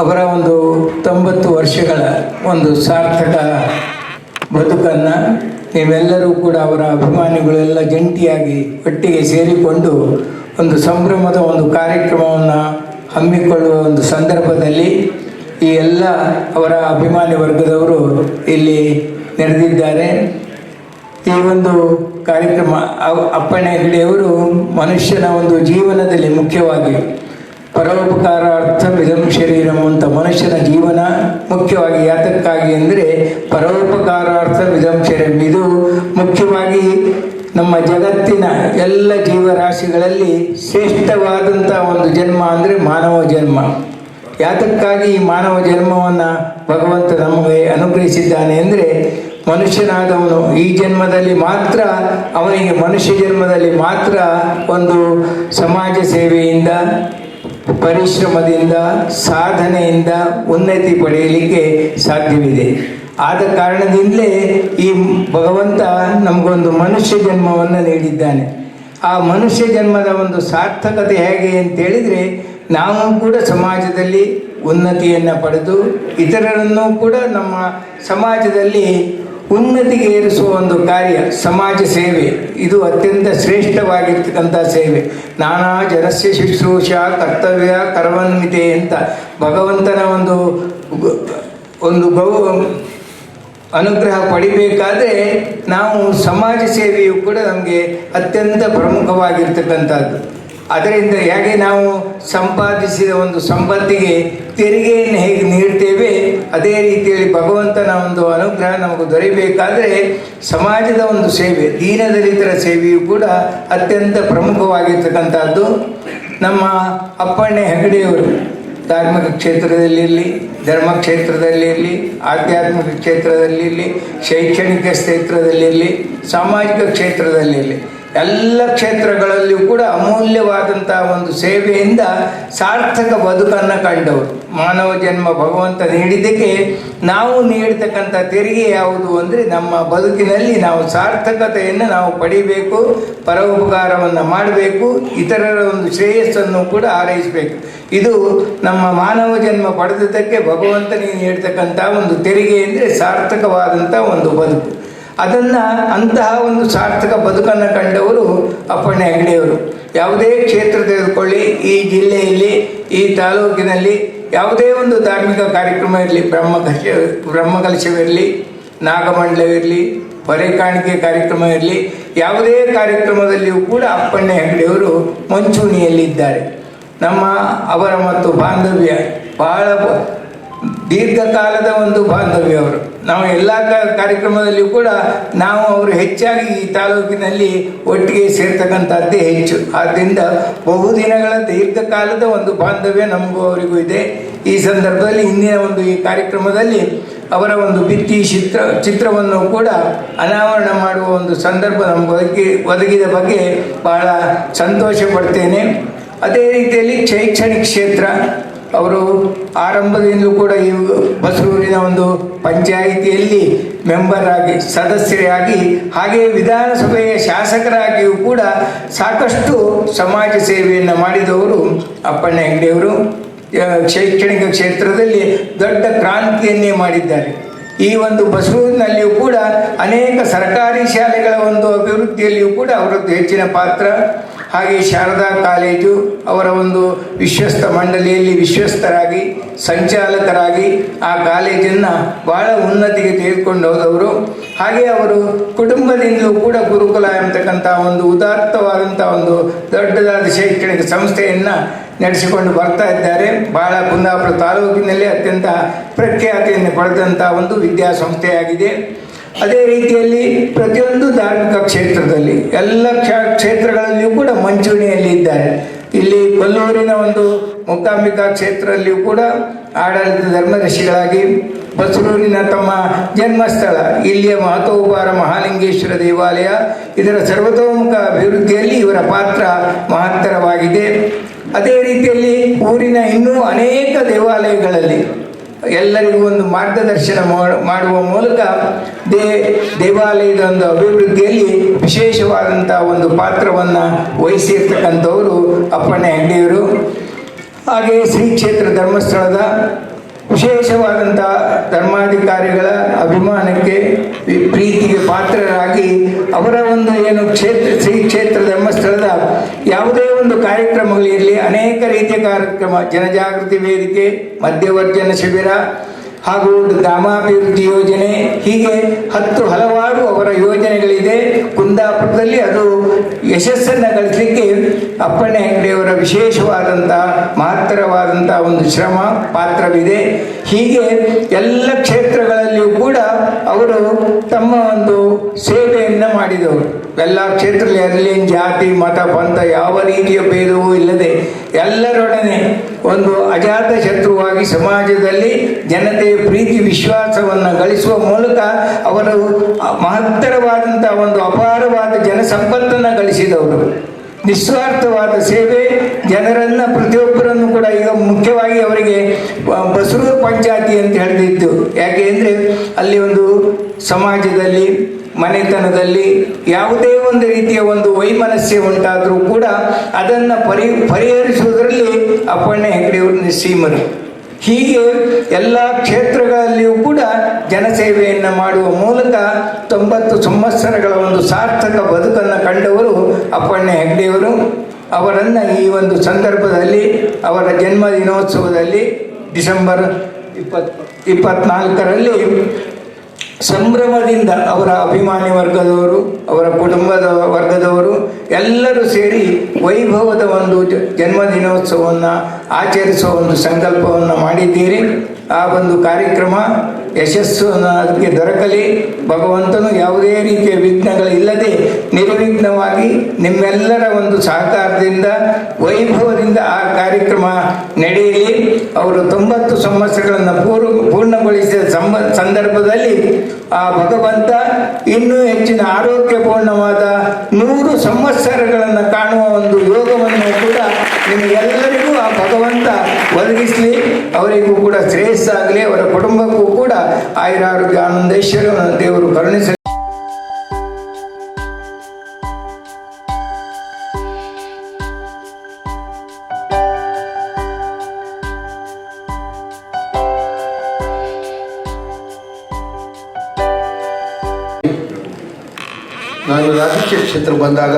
ಅವರ ಒಂದು ತೊಂಬತ್ತು ವರ್ಷಗಳ ಒಂದು ಸಾರ್ಥಕ ಬದುಕನ್ನು ನೀವೆಲ್ಲರೂ ಕೂಡ ಅವರ ಅಭಿಮಾನಿಗಳೆಲ್ಲ ಜಂಟಿಯಾಗಿ ಒಟ್ಟಿಗೆ ಸೇರಿಕೊಂಡು ಒಂದು ಸಂಭ್ರಮದ ಒಂದು ಕಾರ್ಯಕ್ರಮವನ್ನು ಹಮ್ಮಿಕೊಳ್ಳುವ ಒಂದು ಸಂದರ್ಭದಲ್ಲಿ ಈ ಎಲ್ಲ ಅವರ ಅಭಿಮಾನಿ ವರ್ಗದವರು ಇಲ್ಲಿ ನೆರೆದಿದ್ದಾರೆ. ಈ ಒಂದು ಕಾರ್ಯಕ್ರಮ ಅಪ್ಪಣೆ ಹೆಗಡೆಯವರು ಮನುಷ್ಯನ ಒಂದು ಜೀವನದಲ್ಲಿ ಮುಖ್ಯವಾಗಿ ಪರೋಪಕಾರಾರ್ಥ ವಿಧಂ ಶರೀರಂ ಅಂತ ಮನುಷ್ಯನ ಜೀವನ ಮುಖ್ಯವಾಗಿ ಯಾತಕ್ಕಾಗಿ ಅಂದರೆ ಪರೋಪಕಾರಾರ್ಥ ವಿಧಂ ಶರೀರಂ. ಇದು ಮುಖ್ಯವಾಗಿ ನಮ್ಮ ಜಗತ್ತಿನ ಎಲ್ಲ ಜೀವರಾಶಿಗಳಲ್ಲಿ ಶ್ರೇಷ್ಠವಾದಂಥ ಒಂದು ಜನ್ಮ ಅಂದರೆ ಮಾನವ ಜನ್ಮ. ಯಾತಕ್ಕಾಗಿ ಈ ಮಾನವ ಜನ್ಮವನ್ನು ಭಗವಂತ ನಮಗೆ ಅನುಗ್ರಹಿಸಿದ್ದಾನೆ ಅಂದರೆ ಮನುಷ್ಯನಾದವನು ಈ ಜನ್ಮದಲ್ಲಿ ಮಾತ್ರ, ಅವನಿಗೆ ಮನುಷ್ಯ ಜನ್ಮದಲ್ಲಿ ಮಾತ್ರ ಒಂದು ಸಮಾಜ ಸೇವೆಯಿಂದ ಪರಿಶ್ರಮದಿಂದ, ಸಾಧನೆಯಿಂದ ಉನ್ನತಿ ಪಡೆಯಲಿಕ್ಕೆ ಸಾಧ್ಯವಿದೆ. ಆದ ಕಾರಣದಿಂದಲೇ ಈ ಭಗವಂತ ನಮಗೊಂದು ಮನುಷ್ಯ ಜನ್ಮವನ್ನು ನೀಡಿದ್ದಾನೆ. ಆ ಮನುಷ್ಯ ಜನ್ಮದ ಒಂದು ಸಾರ್ಥಕತೆ ಹೇಗೆ ಅಂತೇಳಿದರೆ, ನಾವು ಕೂಡ ಸಮಾಜದಲ್ಲಿ ಉನ್ನತಿಯನ್ನು ಪಡೆದು, ಇತರರನ್ನು ಕೂಡ ನಮ್ಮ ಸಮಾಜದಲ್ಲಿ ಉನ್ನತಿಗೆ ಏರಿಸುವ ಒಂದು ಕಾರ್ಯ ಸಮಾಜ ಸೇವೆ. ಇದು ಅತ್ಯಂತ ಶ್ರೇಷ್ಠವಾಗಿರ್ತಕ್ಕಂಥ ಸೇವೆ. ನಾನಾ ಜನಸ್ಯ ಶುಶ್ರೂಷ ಕರ್ತವ್ಯ ಕರ್ಮನ್ವಿತೆ ಅಂತ ಭಗವಂತನ ಒಂದು ಒಂದು ಗೌ, ಅನುಗ್ರಹ ಪಡಿಬೇಕಾದ್ರೆ ನಾವು ಸಮಾಜ ಸೇವೆಯು ಕೂಡ ನಮಗೆ ಅತ್ಯಂತ ಪ್ರಮುಖವಾಗಿರ್ತಕ್ಕಂಥದ್ದು. ಅದರಿಂದ ಹೇಗೆ ನಾವು ಸಂಪಾದಿಸಿದ ಒಂದು ಸಂಪತ್ತಿಗೆ ತೆರಿಗೆಯನ್ನು ಹೇಗೆ ನೀಡ್ತೇವೆ, ಅದೇ ರೀತಿಯಲ್ಲಿ ಭಗವಂತನ ಒಂದು ಅನುಗ್ರಹ ನಮಗೆ ದೊರೆಯಬೇಕಾದರೆ ಸಮಾಜದ ಒಂದು ಸೇವೆ, ದೀನದಲಿತರ ಸೇವೆಯು ಕೂಡ ಅತ್ಯಂತ ಪ್ರಮುಖವಾಗಿರ್ತಕ್ಕಂಥದ್ದು. ನಮ್ಮ ಅಪ್ಪಣ್ಣ ಹೆಗಡೆಯವರು ಧಾರ್ಮಿಕ ಕ್ಷೇತ್ರದಲ್ಲಿರಲಿ ಧರ್ಮ ಕ್ಷೇತ್ರದಲ್ಲಿರಲಿ ಆಧ್ಯಾತ್ಮಿಕ ಕ್ಷೇತ್ರದಲ್ಲಿರಲಿ ಶೈಕ್ಷಣಿಕ ಕ್ಷೇತ್ರದಲ್ಲಿರಲಿ ಸಾಮಾಜಿಕ ಕ್ಷೇತ್ರದಲ್ಲಿರಲಿ ಎಲ್ಲ ಕ್ಷೇತ್ರಗಳಲ್ಲಿಯೂ ಕೂಡ ಅಮೂಲ್ಯವಾದಂಥ ಒಂದು ಸೇವೆಯಿಂದ ಸಾರ್ಥಕ ಬದುಕನ್ನು ಕಂಡವರು. ಮಾನವ ಜನ್ಮ ಭಗವಂತ ನೀಡಿದ್ದಕ್ಕೆ ನಾವು ನೀಡತಕ್ಕಂಥ ತೆರಿಗೆ ಯಾವುದು ಅಂದರೆ ನಮ್ಮ ಬದುಕಿನಲ್ಲಿ ನಾವು ಸಾರ್ಥಕತೆಯನ್ನು ನಾವು ಪಡಿಬೇಕು, ಪರೋಪಕಾರವನ್ನು ಮಾಡಬೇಕು, ಇತರರ ಒಂದು ಶ್ರೇಯಸ್ಸನ್ನು ಕೂಡ ಹಾರೈಸಬೇಕು. ಇದು ನಮ್ಮ ಮಾನವ ಜನ್ಮ ಪಡೆದದ್ದಕ್ಕೆ ಭಗವಂತನಿಗೆ ನೀಡ್ತಕ್ಕಂಥ ಒಂದು ತೆರಿಗೆ ಅಂದರೆ ಸಾರ್ಥಕವಾದಂಥ ಒಂದು ಬದುಕು. ಅದನ್ನು ಅಂತಹ ಒಂದು ಸಾರ್ಥಕ ಬದುಕನ್ನು ಕಂಡವರು ಅಪ್ಪಣ್ಣ ಹೆಗಡೆಯವರು. ಯಾವುದೇ ಕ್ಷೇತ್ರ ತೆಗೆದುಕೊಳ್ಳಿ, ಈ ಜಿಲ್ಲೆಯಲ್ಲಿ, ಈ ತಾಲೂಕಿನಲ್ಲಿ ಯಾವುದೇ ಒಂದು ಧಾರ್ಮಿಕ ಕಾರ್ಯಕ್ರಮ ಇರಲಿ ಬ್ರಹ್ಮಕಲಶ ಬ್ರಹ್ಮಕಲಶವಿರಲಿ ನಾಗಮಂಡಲವಿರಲಿ ಹೊರೆ ಕಾಣಿಕೆ ಕಾರ್ಯಕ್ರಮ ಇರಲಿ, ಯಾವುದೇ ಕಾರ್ಯಕ್ರಮದಲ್ಲಿಯೂ ಕೂಡ ಅಪ್ಪಣ್ಣ ಹೆಗಡೆಯವರು ಮುಂಚೂಣಿಯಲ್ಲಿದ್ದಾರೆ ನಮ್ಮ ಅವರ ಮತ್ತು ಬಾಂಧವ್ಯ ಬಹಳ ದೀರ್ಘಕಾಲದ ಒಂದು ಬಾಂಧವ್ಯ ಅವರು. ನಾವು ಎಲ್ಲ ಕಾರ್ಯಕ್ರಮದಲ್ಲಿಯೂ ಕೂಡ ನಾವು ಅವರು ಹೆಚ್ಚಾಗಿ ಈ ತಾಲೂಕಿನಲ್ಲಿ ಒಟ್ಟಿಗೆ ಸೇರ್ತಕ್ಕಂಥದ್ದೇ ಹೆಚ್ಚು. ಆದ್ದರಿಂದ ಬಹುದಿನಗಳ ದೀರ್ಘಕಾಲದ ಒಂದು ಬಾಂಧವ್ಯ ನಮಗೂ ಅವರಿಗೂ ಇದೆ. ಈ ಸಂದರ್ಭದಲ್ಲಿ ಹಿಂದಿನ ಒಂದು ಈ ಕಾರ್ಯಕ್ರಮದಲ್ಲಿ ಅವರ ಒಂದು ಭಿತ್ತಿ ಚಿತ್ರ, ಚಿತ್ರವನ್ನು ಕೂಡ ಅನಾವರಣ ಮಾಡುವ ಒಂದು ಸಂದರ್ಭ ನಮ್ಗೆ ಒದಗಿ, ಒದಗಿದ ಬಗ್ಗೆ ಬಹಳ ಸಂತೋಷ ಪಡ್ತೇನೆ. ಅದೇ ರೀತಿಯಲ್ಲಿ ಶೈಕ್ಷಣಿಕ ಕ್ಷೇತ್ರ ಅವರು ಆರಂಭದಿಂದಲೂ ಕೂಡ ಈ ಬಸರೂರಿನ ಒಂದು ಪಂಚಾಯಿತಿಯಲ್ಲಿ ಮೆಂಬರ್ ಆಗಿ, ಸದಸ್ಯರಾಗಿ, ಹಾಗೆಯೇ ವಿಧಾನಸಭೆಯ ಶಾಸಕರಾಗಿಯೂ ಕೂಡ ಸಾಕಷ್ಟು ಸಮಾಜ ಸೇವೆಯನ್ನು ಮಾಡಿದವರು ಅಪ್ಪಣ್ಣ ಹೆಗ್ಡೆಯವರು. ಶೈಕ್ಷಣಿಕ ಕ್ಷೇತ್ರದಲ್ಲಿ ದೊಡ್ಡ ಕ್ರಾಂತಿಯನ್ನೇ ಮಾಡಿದ್ದಾರೆ. ಈ ಒಂದು ಬಸರೂರಿನಲ್ಲಿಯೂ ಕೂಡ ಅನೇಕ ಸರ್ಕಾರಿ ಶಾಲೆಗಳ ಒಂದು ಅಭಿವೃದ್ಧಿಯಲ್ಲಿಯೂ ಕೂಡ ಅವರದ್ದು ಹೆಚ್ಚಿನ ಪಾತ್ರ. ಹಾಗೆ ಶಾರದಾ ಕಾಲೇಜು ಅವರ ಒಂದು ವಿಶ್ವಸ್ತ ಮಂಡಳಿಯಲ್ಲಿ ವಿಶ್ವಸ್ತರಾಗಿ ಸಂಚಾಲಕರಾಗಿ ಆ ಕಾಲೇಜನ್ನು ಬಹಳ ಉನ್ನತಿಗೆ ತೆಗೆದುಕೊಂಡು ಹೋದವರು. ಹಾಗೆ ಅವರು ಕುಟುಂಬದಿಂದಲೂ ಕೂಡ ಗುರುಕುಲ ಎಂಬತಕ್ಕಂಥ ಒಂದು ಉದಾತ್ತವಾದಂಥ ಒಂದು ದೊಡ್ಡದಾದ ಶೈಕ್ಷಣಿಕ ಸಂಸ್ಥೆಯನ್ನು ನಡೆಸಿಕೊಂಡು ಬರ್ತಾ ಇದ್ದಾರೆ. ಬಹಳ ಕುಂದಾಪುರ ತಾಲೂಕಿನಲ್ಲಿ ಅತ್ಯಂತ ಪ್ರಖ್ಯಾತಿಯನ್ನು ಪಡೆದಂಥ ಒಂದು ವಿದ್ಯಾಸಂಸ್ಥೆಯಾಗಿದೆ. ಅದೇ ರೀತಿಯಲ್ಲಿ ಪ್ರತಿಯೊಂದು ಧಾರ್ಮಿಕ ಕ್ಷೇತ್ರದಲ್ಲಿ ಎಲ್ಲ ಕ್ಷ- ಕ್ಷೇತ್ರಗಳಲ್ಲಿಯೂ ಕೂಡ ಮಂಚೂಣಿಯಲ್ಲಿ ಇದ್ದಾರೆ. ಇಲ್ಲಿ ಕೊಲ್ಲೂರಿನ ಒಂದು ಮೂಕಾಂಬಿಕಾ ಕ್ಷೇತ್ರದಲ್ಲಿಯೂ ಕೂಡ ಆಡಳಿತ ಧರ್ಮದರ್ಶಿಗಳಾಗಿ ಬಸರೂರಿನ ತಮ್ಮ ಜನ್ಮಸ್ಥಳ, ಇಲ್ಲಿಯ ಮಹತೋಪಾರ ಮಹಾಲಿಂಗೇಶ್ವರ ದೇವಾಲಯ, ಇದರ ಸರ್ವತೋಮುಖ ಅಭಿವೃದ್ಧಿಯಲ್ಲಿ ಇವರ ಪಾತ್ರ ಮಹತ್ತರವಾಗಿದೆ. ಅದೇ ರೀತಿಯಲ್ಲಿ ಊರಿನ ಇನ್ನೂ ಅನೇಕ ದೇವಾಲಯಗಳಲ್ಲಿ ಎಲ್ಲರಿಗೂ ಒಂದು ಮಾರ್ಗದರ್ಶನ ಮಾಡ- ಮಾಡುವ ಮೂಲಕ ದೇ ದೇವಾಲಯದ ಒಂದು ಅಭಿವೃದ್ಧಿಯಲ್ಲಿ ವಿಶೇಷವಾದಂಥ ಒಂದು ಪಾತ್ರವನ್ನು ವಹಿಸಿರ್ತಕ್ಕಂಥವರು ಅಪ್ಪಣ್ಣ ಹೆಗ್ಡೆಯವರು ಹಾಗೆ ಶ್ರೀ ಕ್ಷೇತ್ರ ಧರ್ಮಸ್ಥಳದ ವಿಶೇಷವಾದಂಥ ಧರ್ಮಾಧಿಕಾರಿಗಳ ಅಭಿಮಾನಕ್ಕೆ ಪ್ರೀತಿಗೆ ಪಾತ್ರರಾಗಿ ಅವರ ಒಂದು ಏನು ಕ್ಷೇತ್ರ, ಶ್ರೀ ಕ್ಷೇತ್ರ ಧರ್ಮಸ್ಥಳದ ಯಾವುದೇ ಒಂದು ಕಾರ್ಯಕ್ರಮಗಳಿರಲಿ, ಅನೇಕ ರೀತಿಯ ಕಾರ್ಯಕ್ರಮ, ಜನಜಾಗೃತಿ ವೇದಿಕೆ ಮಧ್ಯವರ್ಜನ ಶಿಬಿರ ಹಾಗೂ ಗ್ರಾಮಾಭಿವೃದ್ಧಿ ಯೋಜನೆ, ಹೀಗೆ ಹತ್ತು ಹಲವಾರು ಅವರ ಯೋಜನೆಗಳಿದೆ. ಕುಂದಾಪುರದಲ್ಲಿ ಅದು ಯಶಸ್ಸನ್ನು ಗಳಿಸಲಿಕ್ಕೆ ಅಪ್ಪಣ್ಣ ಹೆಗ್ಡೆಯವರ ವಿಶೇಷವಾದಂಥ ಮಹತ್ತರವಾದಂಥ ಒಂದು ಶ್ರಮ, ಪಾತ್ರವಿದೆ. ಹೀಗೆ ಎಲ್ಲ ಕ್ಷೇತ್ರಗಳಲ್ಲಿಯೂ ಕೂಡ ಅವರು ತಮ್ಮ ಒಂದು ಸೇವೆಯನ್ನು ಮಾಡಿದವರು. ಎಲ್ಲ ಕ್ಷೇತ್ರದಲ್ಲಿ ಅಲ್ಲಿ ಜಾತಿ, ಮತ, ಪಂಥ ಯಾವ ರೀತಿಯ ಭೇದವೂ ಇಲ್ಲದೆ ಎಲ್ಲರೊಡನೆ ಒಂದು ಅಜಾತ ಶತ್ರುವಾಗಿ ಸಮಾಜದಲ್ಲಿ ಜನತೆಯ ಪ್ರೀತಿ, ವಿಶ್ವಾಸವನ್ನು ಗಳಿಸುವ ಮೂಲಕ ಅವರು ಮಹತ್ತರವಾದಂಥ ಒಂದು ಅಪಾರವಾದ ಜನಸಂಪತ್ತನ್ನು ಗಳಿಸಿದವರು. ನಿಸ್ವಾರ್ಥವಾದ ಸೇವೆ, ಜನರನ್ನ ಪ್ರತಿಯೊಬ್ಬರನ್ನು ಕೂಡ ಈಗ ಮುಖ್ಯವಾಗಿ ಅವರಿಗೆ ಬಸರು ಪಂಚಾಯತಿ ಅಂತ ಹೇಳಿದ್ದು ಯಾಕೆ ಅಂದರೆ ಅಲ್ಲಿ ಒಂದು ಸಮಾಜದಲ್ಲಿ ಮನೆತನದಲ್ಲಿ ಯಾವುದೇ ಒಂದು ರೀತಿಯ ಒಂದು ವೈಮನಸ್ಸೆ ಉಂಟಾದರೂ ಕೂಡ ಅದನ್ನು ಪರಿ, ಪರಿಹರಿಸುವುದರಲ್ಲಿ ಅಪ್ಪಣ್ಣ ಹೆಗಡೆಯವರು ನಿಸ್ಸೀಮರು ಹೀಗೆ ಎಲ್ಲ ಕ್ಷೇತ್ರಗಳಲ್ಲಿಯೂ ಕೂಡ ಜನಸೇವೆಯನ್ನು ಮಾಡುವ ಮೂಲಕ ತೊಂಬತ್ತು ಸಂವತ್ಸರಗಳ ಒಂದು ಸಾರ್ಥಕ ಬದುಕನ್ನು ಕಂಡವರು ಅಪ್ಪಣ್ಣ ಹೆಗ್ಡೆಯವರು. ಅವರನ್ನು ಈ ಒಂದು ಸಂದರ್ಭದಲ್ಲಿ ಅವರ ಜನ್ಮ ದಿನೋತ್ಸವದಲ್ಲಿ ಡಿಸೆಂಬರ್ ಇಪ್ಪತ್ತು ಇಪ್ಪತ್ನಾಲ್ಕರಲ್ಲಿ ಸಂಭ್ರಮದಿಂದ ಅವರ ಅಭಿಮಾನಿ ವರ್ಗದವರು, ಅವರ ಕುಟುಂಬದ ವರ್ಗದವರು ಎಲ್ಲರೂ ಸೇರಿ ವೈಭವದ ಒಂದು ಜನ್ಮದಿನೋತ್ಸವವನ್ನು ಆಚರಿಸುವ ಒಂದು ಸಂಕಲ್ಪವನ್ನು ಮಾಡಿದ್ದೀರಿ. ಆ ಒಂದು ಕಾರ್ಯಕ್ರಮ ಯಶಸ್ಸು ಅದಕ್ಕೆ ದೊರಕಲಿ. ಭಗವಂತನು ಯಾವುದೇ ರೀತಿಯ ವಿಘ್ನಗಳಿಲ್ಲದೆ ನಿರ್ವಿಘ್ನವಾಗಿ ನಿಮ್ಮೆಲ್ಲರ ಒಂದು ಸಹಕಾರದಿಂದ, ವೈಭವದಿಂದ ಆ ಕಾರ್ಯಕ್ರಮ ನಡೆಯಲಿ. ಅವರು ತೊಂಬತ್ತು ಸಂವತ್ಸರಗಳನ್ನು ಪೂರ್ವ, ಪೂರ್ಣಗೊಳಿಸಿದ ಸಂಬ, ಸಂದರ್ಭದಲ್ಲಿ ಆ ಭಗವಂತ ಇನ್ನೂ ಹೆಚ್ಚಿನ ಆರೋಗ್ಯಪೂರ್ಣವಾದ ನೂರು ಸಂವತ್ಸರಗಳನ್ನು ಕಾಣುವ ಒಂದು ಯೋಗವನ್ನು ಕೂಡ ನಿಮಗೆಲ್ಲರಿಗೂ ಆ ಭಗವಂತ ಒದಗಿಸಲಿ. ಅವರಿಗೂ ಕೂಡ ಶ್ರೇಯಸ್ಸಾಗಲಿ. ಅವರ ಕುಟುಂಬಕ್ಕೂ ಕೂಡ ಆಯುರಾರೋಗ್ಯ ಆನಂದೇಶ್ವರ ದೇವರು ಕರುಣಿಸಲಿ. ನಾನು ರಾಜಕೀಯ ಕ್ಷೇತ್ರ ಬಂದಾಗ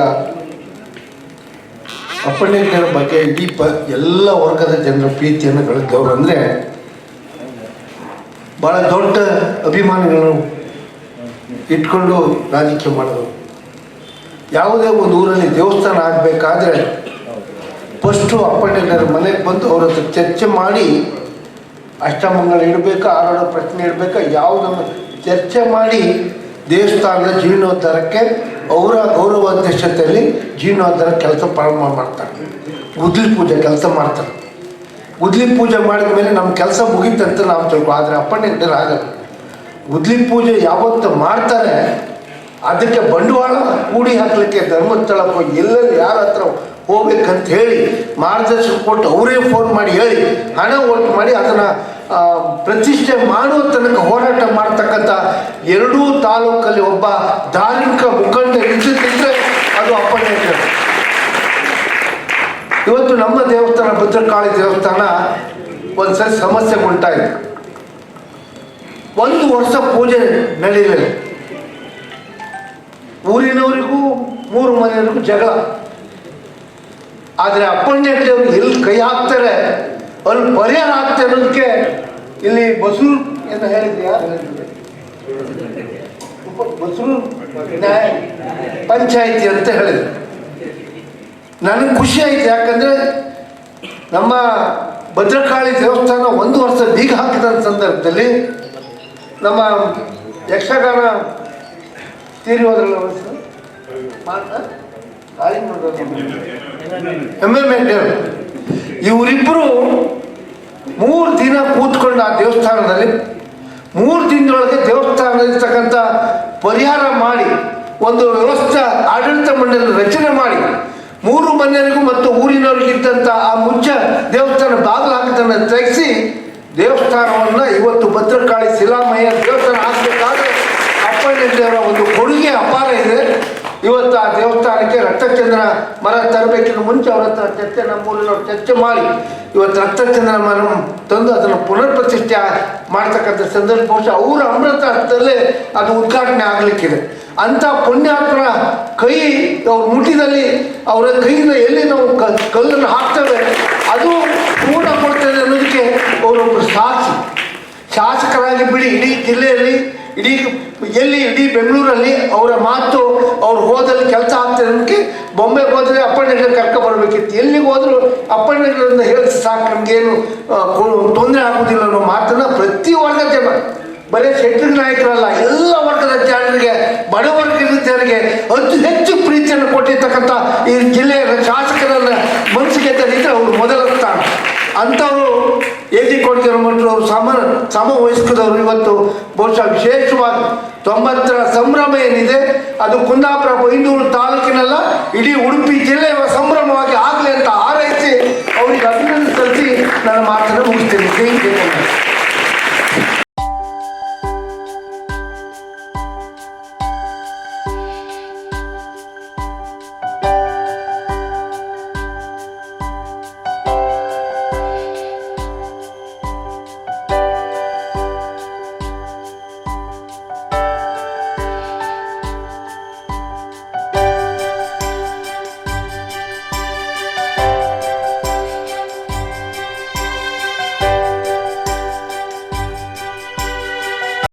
ಅಪ್ಪಣ್ಣರ ಬಗ್ಗೆ ಇಡೀ ಪ ಎಲ್ಲ ವರ್ಗದ ಜನರ ಪ್ರೀತಿಯನ್ನು ಗಳಿದ್ದವ್ರು ಅಂದರೆ ಭಾಳ ದೊಡ್ಡ ಅಭಿಮಾನಿಗಳನ್ನು ಇಟ್ಕೊಂಡು ರಾಜಕೀಯ ಮಾಡಿದವರು ಯಾವುದೇ ಒಂದು ಊರಲ್ಲಿ ದೇವಸ್ಥಾನ ಆಗಬೇಕಾದ್ರೆ ಫಸ್ಟು ಅಪ್ಪಣ್ಣರ ಮನೆಗೆ ಬಂದು ಅವ್ರ ಹತ್ರ ಚರ್ಚೆ ಮಾಡಿ ಅಷ್ಟಮಂಗಲ ಇಡಬೇಕಾ, ಆರೋಡ ಪ್ರಶ್ನೆ ಇಡಬೇಕಾ, ಯಾವುದನ್ನು ಚರ್ಚೆ ಮಾಡಿ ದೇವಸ್ಥಾನದ ಜೀರ್ಣೋದ್ಧಾರಕ್ಕೆ ಅವರ ಗೌರವ ಅಧ್ಯಕ್ಷತೆಯಲ್ಲಿ ಜೀರ್ಣೋದ್ಧಾರ ಕೆಲಸ ಪ್ರಾರಂಭ ಮಾಡ್ತಾರೆ. ಉದ್ಲಿ ಪೂಜೆ ಕೆಲಸ ಮಾಡ್ತಾರೆ. ಉದ್ಲಿ ಪೂಜೆ ಮಾಡಿದ ಮೇಲೆ ನಮ್ಮ ಕೆಲಸ ಮುಗೀತಂತ ನಾವು ತಿಳ್ಕೊ ಆದರೆ ಅಪ್ಪಣ್ಣ ಆಗಲ್ಲ. ಉದ್ಲಿ ಪೂಜೆ ಯಾವತ್ತು ಮಾಡ್ತಾರೆ, ಅದಕ್ಕೆ ಬಂಡವಾಳ ಕೂಡಿ ಹಾಕಲಿಕ್ಕೆ ಧರ್ಮಸ್ಥಳಕ್ಕೆ ಎಲ್ಲೆಲ್ಲಿ ಯಾರ ಹತ್ರ ಹೋಗ್ಬೇಕಂತ ಹೇಳಿ ಮಾರ್ಗದರ್ಶನ ಕೊಟ್ಟು ಅವರೇ ಫೋನ್ ಮಾಡಿ ಹೇಳಿ, ಹಣ ಒಟ್ಟು ಮಾಡಿ ಅದನ್ನು ಪ್ರತಿಷ್ಠೆ ಮಾಡುವ ತನಕ ಹೋರಾಟ ಮಾಡ್ತಕ್ಕಂಥ ಎರಡೂ ತಾಲೂಕಲ್ಲಿ ಒಬ್ಬ ಧಾರ್ಮಿಕ ಮುಖಂಡ ಇದ್ದಿದ್ದರೆ ಅದು ಅಪ್ಪಣೆ ಇವತ್ತು ನಮ್ಮ ದೇವಸ್ಥಾನ ಭದ್ರಕಾಳಿ ದೇವಸ್ಥಾನ ಒಂದ್ಸರಿ ಸಮಸ್ಯೆ ಉಂಟಾಯಿತು. ಒಂದು ವರ್ಷ ಪೂಜೆ ನಡೀಲಿಲ್ಲ. ಊರಿನವರಿಗೂ, ಮೂರು ಮನೆಯವರಿಗೂ ಜಗಳ. ಆದರೆ ಅಪ್ಪಣ್ಣೆಗಳು ಎಲ್ಲಿ ಕೈ ಹಾಕ್ತಾರೆ ಅಲ್ಲಿ ಪರಿಹಾರ ಆಗ್ತಾ ಅನ್ನೋದಕ್ಕೆ ಇಲ್ಲಿ ಬಸೂರು ಎಂದು ಹೇಳಿದ್ಯಾ? ನ್ಯಾಯ ಪಂಚಾಯಿತಿ ಅಂತ ಹೇಳಿದ್ರು. ನನಗೆ ಖುಷಿ ಆಯ್ತು, ಯಾಕಂದ್ರೆ ನಮ್ಮ ಭದ್ರಕಾಳಿ ದೇವಸ್ಥಾನ ಒಂದು ವರ್ಷ ಬೀಗ ಹಾಕಿದ ಸಂದರ್ಭದಲ್ಲಿ ನಮ್ಮ ಯಕ್ಷಗಾನ ತೀರಿ ಹೋದ್ರಲ್ಲ ಎಲ್ ಇವರಿಬ್ಬರು ಮೂರು ದಿನ ಕೂತ್ಕೊಂಡು ಆ ದೇವಸ್ಥಾನದಲ್ಲಿ ಮೂರು ದಿನದೊಳಗೆ ದೇವಸ್ಥಾನದಲ್ಲಿರ್ತಕ್ಕಂಥ ಪರಿಹಾರ ಮಾಡಿ, ಒಂದು ವ್ಯವಸ್ಥೆ ಆಡಳಿತ ಮಂಡಳಿ ರಚನೆ ಮಾಡಿ, ಮೂರು ಮನೆಯವರಿಗೂ ಮತ್ತು ಊರಿನವರಿಗಿದ್ದಂಥ ಆ ಮುಂಚೆ ದೇವಸ್ಥಾನ ಬಾಗಿಲು ಹಾಕಿದ್ದನ್ನು ತೆಗೆಸಿ ದೇವಸ್ಥಾನವನ್ನು ಇವತ್ತು ಭದ್ರಕಾಳಿ ಶಿಲಾಮಯ ದೇವಸ್ಥಾನ ಹಾಕಬೇಕಾದ್ರೆ ಅಪ್ಪಣ್ಣದೇವರ ಒಂದು ಕೊಡುಗೆ ಅಪಾರ ಇದೆ. ಇವತ್ತು ಆ ದೇವಸ್ಥಾನಕ್ಕೆ ರಕ್ತಚಂದ್ರ ಮರ ತರಬೇಕಿನ ಮುಂಚೆ ಅವ್ರ ಹತ್ರ ಚರ್ಚೆ ನಮ್ಮೂರಿನವ್ರು ಚರ್ಚೆ ಮಾಡಿ, ಇವತ್ತು ರಕ್ತಚಂದ್ರ ಮರ ತಂದು ಅದನ್ನು ಪುನರ್ ಪ್ರತಿಷ್ಠೆ ಮಾಡ್ತಕ್ಕಂಥ ಸಂದರ್ಭ ಅವರ ಅಮೃತ ಅರ್ಥದಲ್ಲೇ ಅದು ಉದ್ಘಾಟನೆ ಆಗಲಿಕ್ಕಿದೆ. ಅಂಥ ಪುಣ್ಯಾತ್ಮರ ಕೈ ಅವ್ರ ಮುಟ್ಟಿದಲ್ಲಿ, ಅವರ ಕೈಯಿಂದ ಎಲ್ಲಿ ನಾವು ಕಲ್ಲನ್ನು ಹಾಕ್ತೇವೆ, ಅದು ಶಾಸಕರಾಗಿ ಬಿಡಿ, ಇಡೀ ಜಿಲ್ಲೆಯಲ್ಲಿ, ಇಡೀ ಎಲ್ಲಿ, ಇಡೀ ಬೆಂಗಳೂರಲ್ಲಿ ಅವರ ಮಾತು, ಅವ್ರು ಹೋದಲ್ಲಿ ಕೆಲಸ ಆಗ್ತಿರೋದಕ್ಕೆ ಬೊಂಬೆಗೆ ಹೋದರೆ ಅಪ್ಪಣ್ಣೆಗಳು ಕರ್ಕೊ ಬರ್ಬೇಕಿತ್ತು. ಎಲ್ಲಿಗೆ ಹೋದರೂ ಅಪ್ಪಣ್ಣೆಗಳನ್ನು ಹೇಳಿ ಸಾಕು, ನಮಗೇನು ತೊಂದರೆ ಆಗೋದಿಲ್ಲ ಅನ್ನೋ ಮಾತನ್ನ ಪ್ರತಿ ವರ್ಗದ ಜನ ಬರೀ ಶೆಟ್ಟರ್ ನಾಯಕರಲ್ಲ, ಎಲ್ಲ ವರ್ಗದ ಜನರಿಗೆ ಬಡವರ್ಗದ ಜನರಿಗೆ ಅತಿ ಹೆಚ್ಚು ಪ್ರೀತಿಯನ್ನು ಕೊಟ್ಟಿರ್ತಕ್ಕಂಥ ಈ ಜಿಲ್ಲೆಯ ಶಾಸಕರನ್ನು ಮನಸ್ಸಿಗೆ ತಂದಿದ್ರೆ ಅವರು ಮೊದಲ ಸ್ಥಾನ. ಅಂಥವರು ಎ ಕೊಡ್ತೀರೋ ಅವರು ಸಮ ಸಮ ವಯಸ್ಕದವರು ಇವತ್ತು ಬಹುಶಃ ವಿಶೇಷವಾಗಿ ತೊಂಬತ್ತರ ಸಂಭ್ರಮ ಏನಿದೆ, ಅದು ಕುಂದಾಪುರ ಬೈಂದೂರು ತಾಲೂಕಿನಲ್ಲ, ಇಡೀ ಉಡುಪಿ ಜಿಲ್ಲೆಯ ಸಂಭ್ರಮವಾಗಿ ಆಗಲಿ ಅಂತ ಆರೈಸಿ ಅವರಿಗೆ ಅಭಿನಂದನೆ ಸಲ್ಲಿಸಿ ನನ್ನ ಮಾತನ್ನು ಮುಗಿಸ್ತೇನೆ.